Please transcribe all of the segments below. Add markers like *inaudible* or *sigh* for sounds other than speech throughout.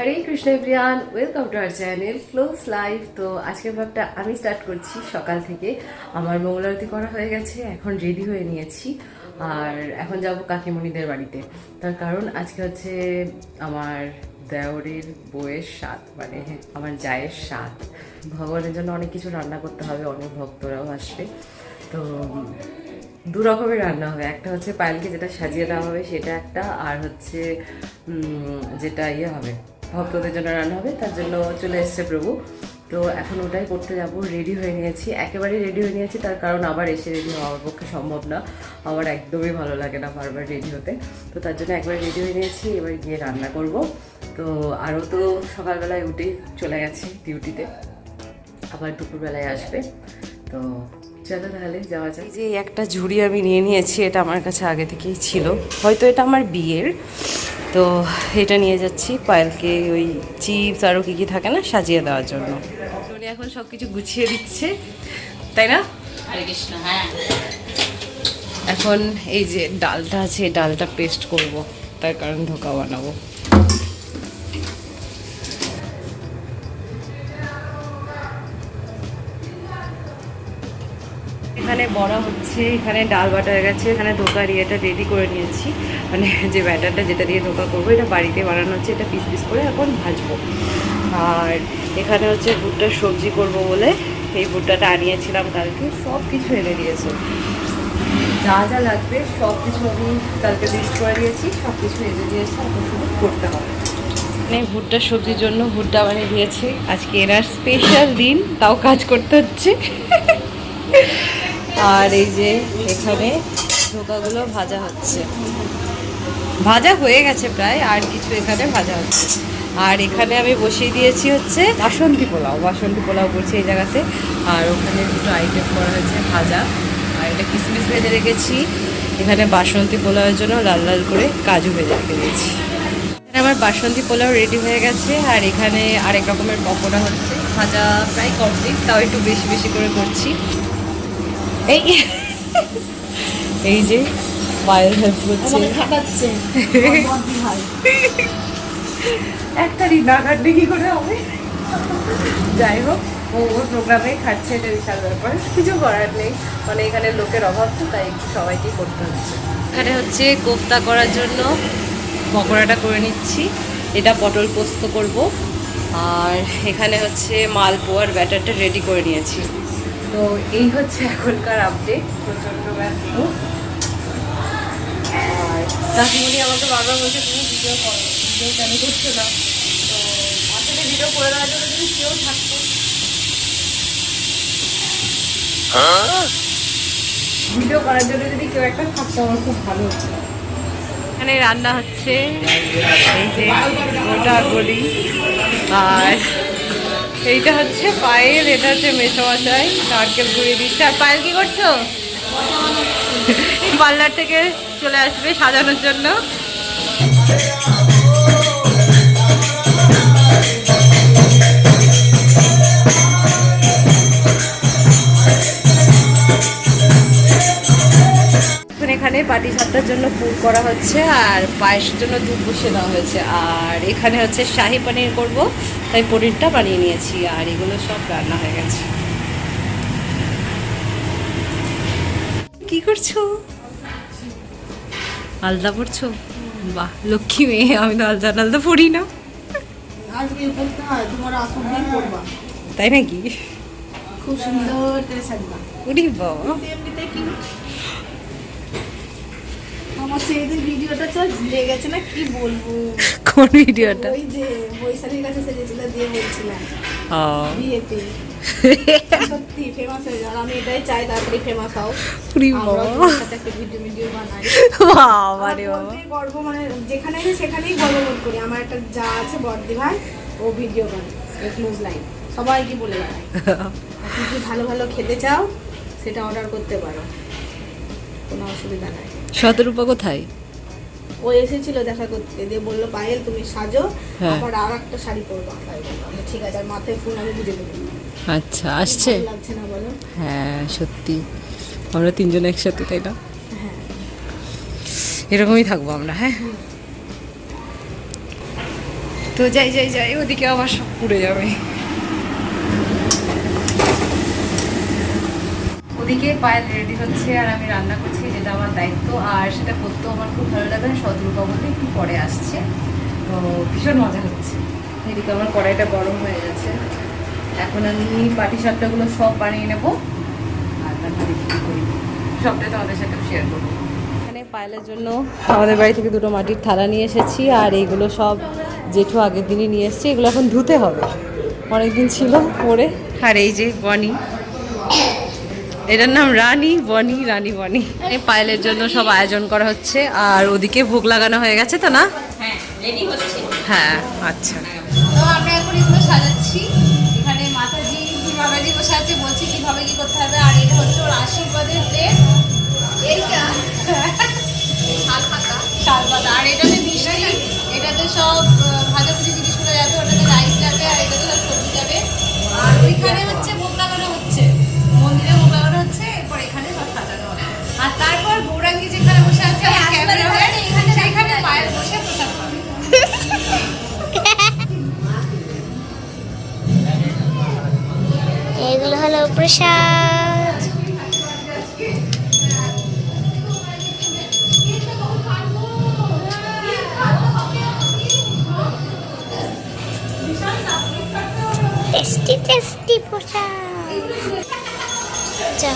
Hare Krishna Priyan welcome to our channel close life তো আজকের ব্লগটা আমি স্টার্ট করছি সকাল থেকে। আমার মঙ্গলারতি করা হয়ে গেছে, এখন রেডি হয়ে নিয়েছি। আর এখন যাব কাকিমণিদের বাড়িতে। তার কারণ আজকে হচ্ছে আমার দেওরের বউয়ের স্বাদ মানে আমার জায়ের স্বাদ। ভগবানের জন্য অনেক কিছু রান্না করতে হবে, অনেক ভক্তরাও আসবে। তো দু রকমের রান্না হবে। একটা হচ্ছে পায়েলকে যেটা সাজিয়ে দেওয়া হবে, সেটা একটা। আর হচ্ছে যেটা ইয়ে হবে ভক্তদের জন্য রান্না হবে, তার জন্য চলে এসছে প্রভু। তো এখন ওটাই করতে যাব রেডি হয়ে নিয়েছি। একেবারে রেডি হয়ে নিয়েছি, তার কারণ আবার এসে রেডি হওয়ার পক্ষে সম্ভব না। আমার একদমই ভালো লাগে না বারবার রেডি হতে। তো তার জন্য একবার রেডি হয়ে নিয়েছি, এবার গিয়ে রান্না করব। তো আরও তো সকালবেলায় উঠে চলে গেছি ডিউটিতে আবার দুপুরবেলায় আসবে। তো চলো তাহলে যাওয়া যাক। যে এই একটা ঝুড়ি আমি নিয়ে নিয়েছি এটা আমার কাছে আগে থেকেই ছিল। হয়তো এটা আমার বিয়ের। তো এটা নিয়ে যাচ্ছি পায়েলকে ওই চিপস আরও কী কী থাকে না সাজিয়ে দেওয়ার জন্য। উনি এখন সব কিছু গুছিয়ে দিচ্ছে তাই না? হ্যাঁ। এখন এই যে ডালটা আছে ডালটা পেস্ট করব তার কারণ ধোকা বানাবো। এখানে বড়া হচ্ছে, এখানে ডাল বাটা হয়ে গেছে, এখানে ধোকার ইয়েটা রেডি করে নিয়েছি। মানে যে ব্যাটারটা যেটা দিয়ে ধোকা করব, এটা বাড়িতে বানানো হচ্ছে, এটা পিস পিস করে এখন ভাজবো। আর এখানে হচ্ছে ভুট্টার সবজি করব বলে, এই ভুট্টাটা আনিয়েছিলাম কালকে সব কিছু এনে দিয়েছে। যা যা লাগবে সব কিছু আমি কালকে লিস্ট করে দিয়েছি সব কিছু এনে দিয়েছি, এখন শুধু করতে হবে। মানে ভুট্টার সবজির জন্য ভুট্টা বানিয়ে দিয়েছে। আজকে এনার স্পেশাল দিন, তাও কাজ করতে হচ্ছে। আর এই যে এখানে ধোকাগুলো ভাজা হচ্ছে। ভাজা হয়ে গেছে প্রায়, আর কিছু এখানে ভাজা হচ্ছে। আর এখানে আমি বসিয়ে দিয়েছি হচ্ছে বাসন্তী পোলাও। বাসন্তী পোলাও করছি এই জায়গাতে। আর ওখানে দুটো আইটেম করা হয়েছে, ভাজা। আর এটা কিসমিস ভেজে রেখেছি। এখানে বাসন্তী পোলাওয়ের জন্য লাল লাল করে কাজু ভেজে রেখে দিয়েছি। এখানে আমার বাসন্তী পোলাও রেডি হয়ে গেছে। আর এখানে আরেক রকমের পকোড়া হচ্ছে। ভাজা প্রায় কমপ্লিট তাও একটু বেশি বেশি করে করছি। এই এই যে পায়েল হেল্প করছে। খাটাচ্ছে। একটা ঋণ না কাটলে কি করে হবে। যাই হোক ও ওর প্রোগ্রামে খাচ্ছে এটা বিশাল ব্যাপার। কিছু করার নেই। মানে এখানে লোকের অভাব তো তাই একটু সবাইকেই করতে হচ্ছে। এখানে হচ্ছে কোফতা করার জন্য পকোড়াটা করে নিচ্ছি। এটা পটল পোস্ত করব। আর এখানে হচ্ছে মালপোয়ার ব্যাটারটা রেডি করে নিয়েছি। তো এই হচ্ছে এখনকার আপডেট প্রচণ্ড ব্যস্ত। আর আমাকে বারবার বলছে, তুমি ভিডিও করো ভিডিও কেন করছ না? তো আসলে ভিডিও করে দেওয়ার জন্য যদি কেউ থাকতো ভিডিও করার জন্য যদি কেউ একটা থাকতো, আমার খুব ভালো হতো। এখানে রান্না হচ্ছে। এই যে গোটা গলি। আর এইটা হচ্ছে পায়েল, এটা হচ্ছে মেসোমশাই। নারকেল গুঁড়ি দিচ্ছে। আর পায়েল কি করছ? পার্লার থেকে চলে আসবে সাজানোর জন্য। এখন পাটি সাপটার জন্য পুর করা হচ্ছে আর পায়েসের জন্য দুধ বসিয়ে দেওয়া হয়েছে। আর এখানে হচ্ছে শাহি পনির করব তাই পনিরটা বানিয়ে নিয়েছি আর এগুলো সব রান্না হয়ে গেছে। কি করছ? আলদা পড়ছো বাহ লক্ষ্মী মেয়ে আমি তো আলদা আলদা পড়ি না। তাই নাকি? খুব সুন্দর উড়ি বাবা। আমার ভিডিওটা চল ঝুলে গেছে না কি বলব? কোন ভিডিওটা? ওই যে কাছে দিয়ে বলছিলাম। ও। বিয়েতে। সত্যি ফেমাস হয়ে যাও আমি এটাই চাই তাড়াতাড়ি ফেমাস হও। সাথে একটা ভিডিও ভিডিও বানাই। বাবা রে বাবা। গর্ব মানে যেখানে সেখানেই গর্ব বোধ করি। আমার একটা যা আছে বর্দি ভাই ও ভিডিও বানায় ক্লোজ লাইন সবাইকে বলে বেড়ায় *laughs* যদি ভালো ভালো খেতে চাও সেটা অর্ডার করতে পারো। কোনো অসুবিধা নাই। শতরূপা কোথায়? ও এসেছিল দেখা করতে দিয়ে বলল পায়েল তুমি সাজো হ্যাঁ। আবার আর একটা শাড়ি পরবা। তাই ঠিক আছে। আর মাথায় ফুল আমি বুঝে দেবো আচ্ছা আসছে? লাগছে না বলো। হ্যাঁ সত্যি। আমরা তিনজন একসাথে তাই না? হ্যাঁ। এরকমই থাকব আমরা হ্যাঁ? তো তো যাই যাই যাই ওদিকে আবার সব পুড়ে যাবে। ওদিকে পায়েল রেডি হচ্ছে আর আমি রান্না করছি। যেটা আমার দায়িত্ব। আর সেটা করতেও আমার খুব ভালো লাগে। শত্রুকা বলতে একটু পরে আসছে। তো ভীষণ মজা হচ্ছে। এদিকে আমার কড়াইটা গরম হয়ে গেছে। এখন আমি পাটি সাপটাগুলো সব বানিয়ে নেব। আর তারপর দেখি কী করি। সবটাই তোমাদের সাথে শেয়ার করব। এখানে পায়েলের জন্য আমাদের বাড়ি থেকে দুটো মাটির থালা নিয়ে এসেছি। আর এইগুলো সব জেঠু আগের দিনই নিয়ে এসেছি। এগুলো এখন ধুতে হবে। অনেকদিন ছিল পরে। আর এই যে বনি। এটার নাম রানী বনি রানী বনি। পায়েলের জন্য সব আয়োজন করা হচ্ছে। আর ওদিকে ভোগ লাগানো হয়ে গেছে তো না? হ্যাঁ হ্যাঁ আচ্ছা। তো আমরা এখন এগুলো সাজাচ্ছি। এখানে মাতাজি বাবাজি বসে আছে বলছি কীভাবে কি করতে হবে। আর এটা হচ্ছে ওর আশীর্বাদের প্লেট এইটা। শাল পাতা শাল পাতা আর এটাতে মিষ্টি এটাতে সব আহ, ভাজাভুজি জিনিসগুলো যাবে ওটাতে রাইস যাবে আর এটাতে সব সবজি যাবে। আর ওইখানে হচ্ছে আর তারপর গৌরাঙ্গি যেখানে বসে আছে সেখানে পায়ের বসে প্রসাদ পাবে এগুলো হলো প্রসাদ। টেস্টি টেস্টি প্রসাদ। যা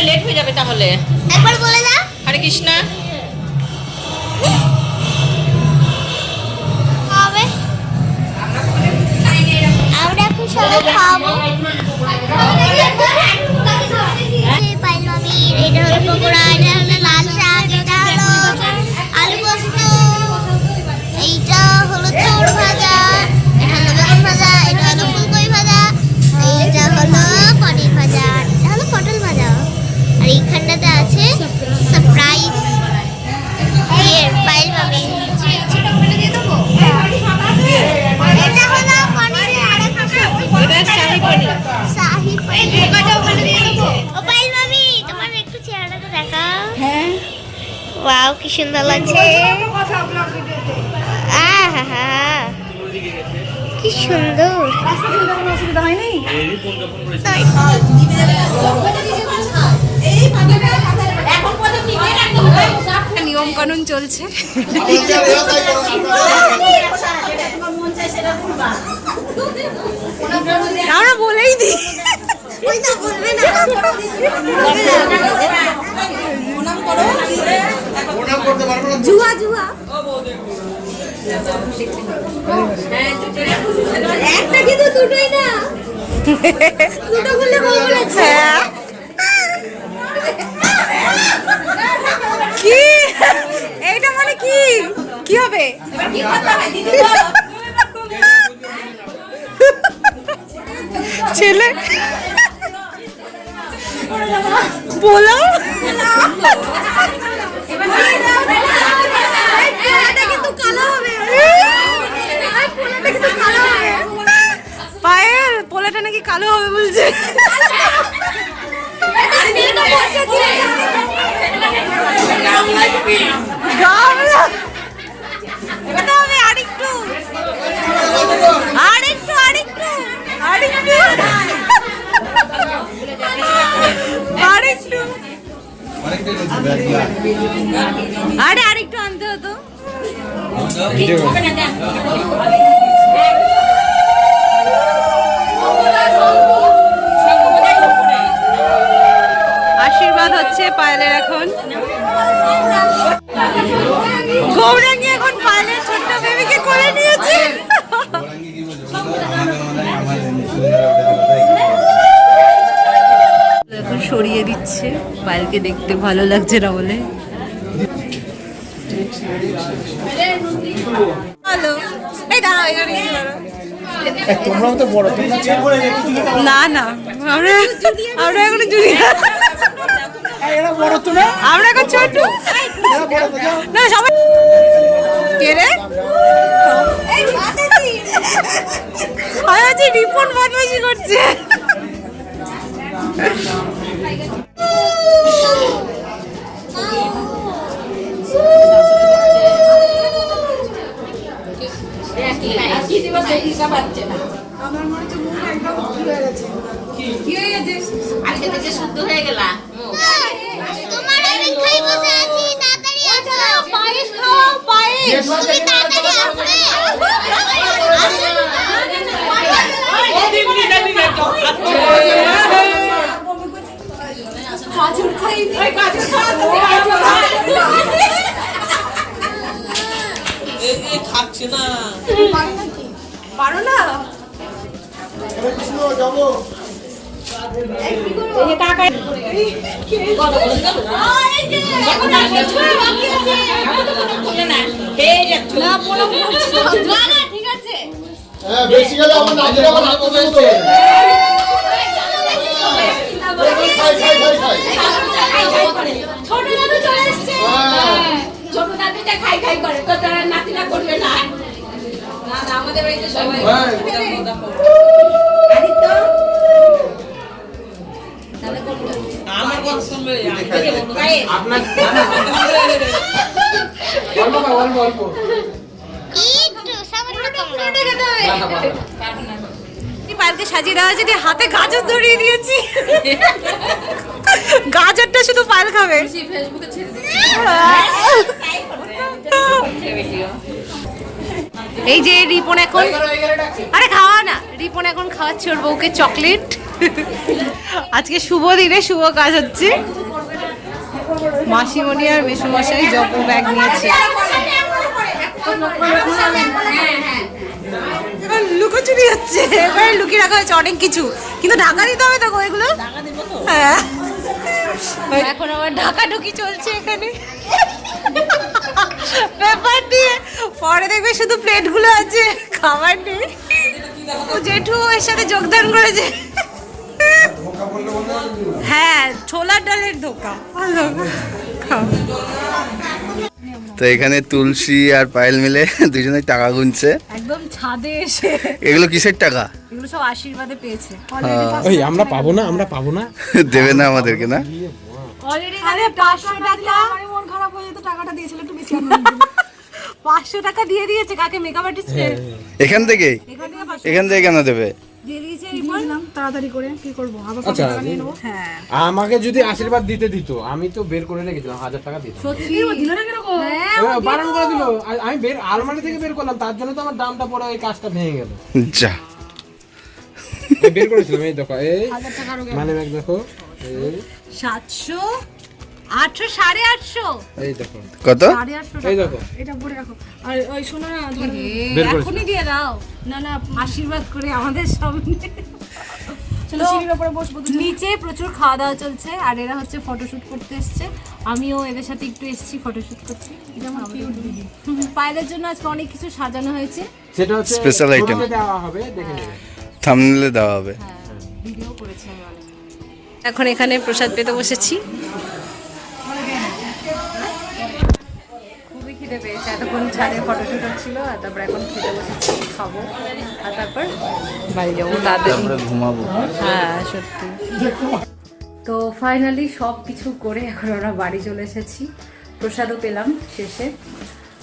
প্রসাদে লেট হয়ে যাবে তাহলে। একবার বলে দাও হরে কৃষ্ণ। আমরা এখন সবাই খাব। এই পাইল মামির, এটা হলো পকোড়া এটা হলো লাল শাক এটা হলো আলু পোস্ত এইটা হলো ওয়াও কি সুন্দর লাগছে। আহা কি সুন্দর। তাই। নিয়ম কানুন চলছে *laughs* আমরা বলেই দিই *laughs* জুয়া জুয়া। একটা কিন্তু দুটোই না। দুটো বললে বউ বলেছে। কি? এইটা মানে কি? কি হবে? ছেলে বলো। পায়েল পোলাটা নাকি কালো হবে বলছে। আরেকটু। আরেকটু আরেকটু আরেকটু। আরে আরেকটু আনতে হতো। আশীর্বাদ হচ্ছে পায়েলের এখন। গৌরাঙ্গি এখন পায়েলের সরিয়ে দিচ্ছে। পায়েলকে দেখতে ভালো লাগছে না বলে। তোমরাও তো বড় না না। আমরা আমরা এখনও জুনিয়র এরা বড় তো না? আমরা এখন ছোট। এরা বড় তো না সবাই কে রে? হয় আছে রিপন বদমাইশি করছে আমার মনে হচ্ছে মুখ একদম কি হয়ে গেছে কি হয়ে গেছে আজকে থেকে শুদ্ধ হয়ে গেলা তোমার অপেক্ষায় বসে আছি তাড়াতাড়ি আসো পায়েস খাও পায়েস তুমি তাড়াতাড়ি আসবে পারো না? যাব হ্যাঁ বেশি গেলে আমার নাচের আবার করতে হতো খাই ছোট দাদু চলে এসছে। হ্যাঁ। ছোট দাদুটা খাই খাই করে। তো তারা নাতিরা করবে না। আমাদের বাড়িতে সবাই পায়েলকে সাজিয়ে দেওয়া হয়েছে হাতে গাজর ধরিয়ে দিয়েছি। গাজরটা শুধু পায়েল খাবে। এই যে রিপন এখন আরে খাওয়া না। রিপন এখন খাওয়াচ্ছে ওর বউকে চকলেট। আজকে শুভ দিনে শুভ কাজ হচ্ছে। মাসিমণি আর মেসুমশাই জপ ব্যাগ নিয়েছে। এবার লুকোচুরি হচ্ছে। এবার লুকিয়ে রাখা হয়েছে অনেক কিছু। কিন্তু ঢাকা দিতে হবে তো এগুলো? হ্যাঁ। এখন আবার ঢাকা ঢুকি চলছে এখানে। ব্যাপার দিয়ে পরে দেখবে শুধু প্লেটগুলো আছে। খাবার নেই। ও জেঠু এর সাথে যোগদান করেছে। হ্যাঁ ছোলার ডালের ধোকা। তো এখানে তুলসী আর পায়েল মিলে দুজনে টাকা গুনছে। একদম ছাদে এসে। এগুলো কিসের টাকা? এগুলো সব আশীর্বাদে পেয়েছে। ওই আমরা পাবো না আমরা পাবো না। দেবে না আমাদেরকে না? আরে পাঁচশো টাকা মন খারাপ হয়ে যেত টাকাটা দিয়েছিল একটু বেশি *laughs* পাঁচশো টাকা দিয়ে দিয়েছে কাকে? মেকআপ আর্টিস্টে এখান থেকে? এখান থেকে পাঁচশো এখান থেকে কেন দেবে? দিয়ে দিয়েছে বললাম তাড়াতাড়ি করে কি করব? আচ্ছা হ্যাঁ। আমাকে যদি আশীর্বাদ দিতে দিত আমি তো বের করে রেখেছিলাম হাজার টাকা দিতাম। সত্যি? দিল না কীরকম? হ্যাঁ বারণ করে দিল। আমি বের আলমারি থেকে বের করলাম তার জন্য তো আমার দামটা পড়ে ওই কাজটা ভেঙে গেল। যা। বের করেছিলাম এই দেখো এই মানে দেখো এই সাতশো আটশো সাড়ে আটশো। এই দেখো। কত? সাড়ে আটশো এই দেখো। এটা পরে রাখো। আর ওই শোনো না এখনই দিয়ে দাও। না না আশীর্বাদ করে আমাদের সামনে। চলো সিঁড়ির উপরে বসবো নিচে প্রচুর খাওয়া দাওয়া চলছে আর এরা হচ্ছে ফটোশুট করতে এসছে। আমিও এদের সাথে একটু এসেছি ফটোশুট করতে। এটা পায়েলের জন্য আজকে অনেক কিছু সাজানো হয়েছে। সেটা হচ্ছে item. ছোটতে দেওয়া হবে দেখে নেবে। থামনেলে দেওয়া হবে। ভিডিও করেছি আমি অনেক এখন এখানে প্রসাদ পেতে বসেছি। খুবই খিদে পেয়েছে। এতক্ষণ ছাদে ফটোশুট হচ্ছিল আর তারপর এখন খেতে বসেছি খাব। আর তারপর বাড়ি যাব। তাড়াতাড়ি ঘুমাবো। হ্যাঁ সত্যি। তো ফাইনালি সব কিছু করে এখন আমরা বাড়ি চলে এসেছি। প্রসাদও পেলাম শেষে।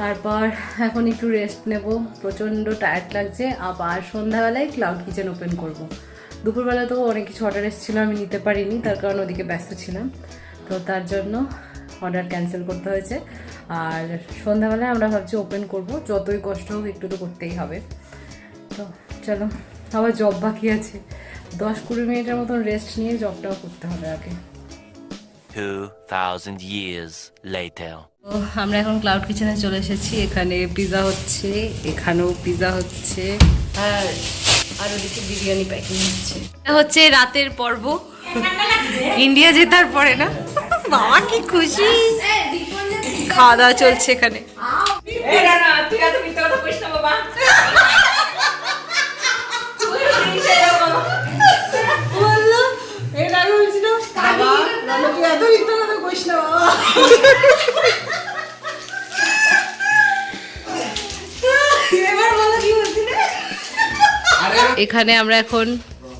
তারপর এখন একটু রেস্ট নেব। প্রচণ্ড টায়ার্ড লাগছে। আবার সন্ধ্যাবেলায় ক্লাউড কিচেন ওপেন করব। দুপুরবেলা তো অনেক কিছু অর্ডার এসেছিল আমি নিতে পারিনি তার কারণ ওদিকে ব্যস্ত ছিলাম। তো তার জন্য অর্ডার ক্যান্সেল করতে হয়েছে। আর সন্ধ্যাবেলায় আমরা ভাবছি ওপেন করব যতই কষ্ট হোক একটু তো করতেই হবে। তো চলো আবার জব বাকি আছে। দশ কুড়ি মিনিটের মতন রেস্ট নিয়ে জবটাও করতে হবে আগে। 2,000 years later. তো আমরা এখন ক্লাউড কিচেনে চলে এসেছি এখানে পিৎজা হচ্ছে এখানেও পিৎজা হচ্ছে। আর আর ওদিকে বিরিয়ানি প্যাকিং হচ্ছে। এটা হচ্ছে রাতের পর্ব। ইন্ডিয়া জেতার পরে না? বাবা কি খুশি। খাওয়া দাওয়া চলছে এখানে। না? তুই এত মিথ্যা কথা কইস না এখানে আমরা এখন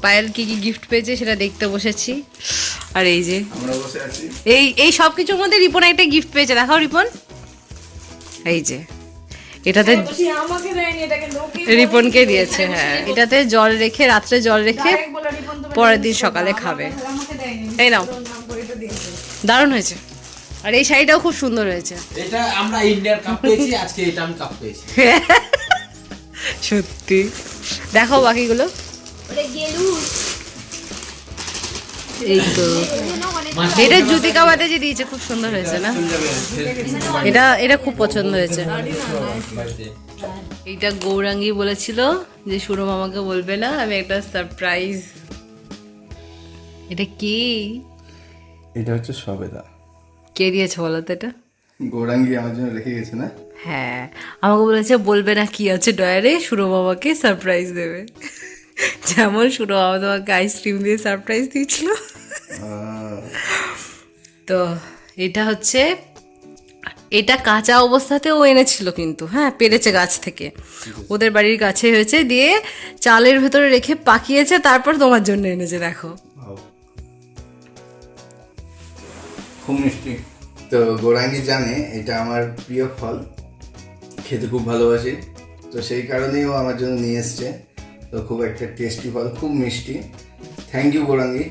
পায়েল কি কি গিফট পেয়েছে সেটা দেখতে বসেছি। আর এই যে আমরা বসে আছি। এই এই সব কিছুর মধ্যে রিপন একটা গিফট পেয়েছে দেখাও রিপন। এই যে এটাতে রিপনকে দিয়েছে হ্যাঁ। এটাতে জল রেখে রাত্রে জল রেখে পরের দিন সকালে খাবে। এই নাও। দারুণ হয়েছে। আর এই শাড়িটাও খুব সুন্দর হয়েছে। এটা আমরা ইন্ডিয়ার কাপ পেয়েছি আজকে এটা আমি কাপ পেয়েছি। *laughs* সত্যি। দেখো বাকিগুলো। এই তো। এটা জুতিকা বাদে যে দিয়েছে খুব সুন্দর হয়েছে না? এটা এটা খুব পছন্দ হয়েছে। এইটা গৌরাঙ্গি বলেছিল যে সুরম আমাকে বলবে না আমি একটা সারপ্রাইজ এটা কি? এটা হচ্ছে সবেদা। কে দিয়েছে বলো তো এটা? গৌরাঙ্গি আমার জন্য রেখে গেছে না? হ্যাঁ আমাকে বলেছে, বলবে না কি আছে ডয়ারে সুরো বাবাকে সারপ্রাইজ দেবে। যেমন সুরো বাবা তোমাকে আইসক্রিম দিয়ে সারপ্রাইজ দিয়েছিল। তো এটা হচ্ছে, এটা কাঁচা অবস্থাতেও এনেছিল কিন্তু হ্যাঁ পেরেছে গাছ থেকে। ওদের বাড়ির কাছে হয়েছে, দিয়ে চালের ভেতরে রেখে পাকিয়েছে, তারপর তোমার জন্য এনেছে, দেখো। খুব মিষ্টি। তো গৌরাঙ্গি জানে, এটা আমার প্রিয় ফল। খেতে খুব ভালোবাসি। তো সেই কারণেই ও আমার জন্য নিয়ে এসছে। তো খুব একটা টেস্টি ফল, খুব মিষ্টি। Thank you Gaurangi.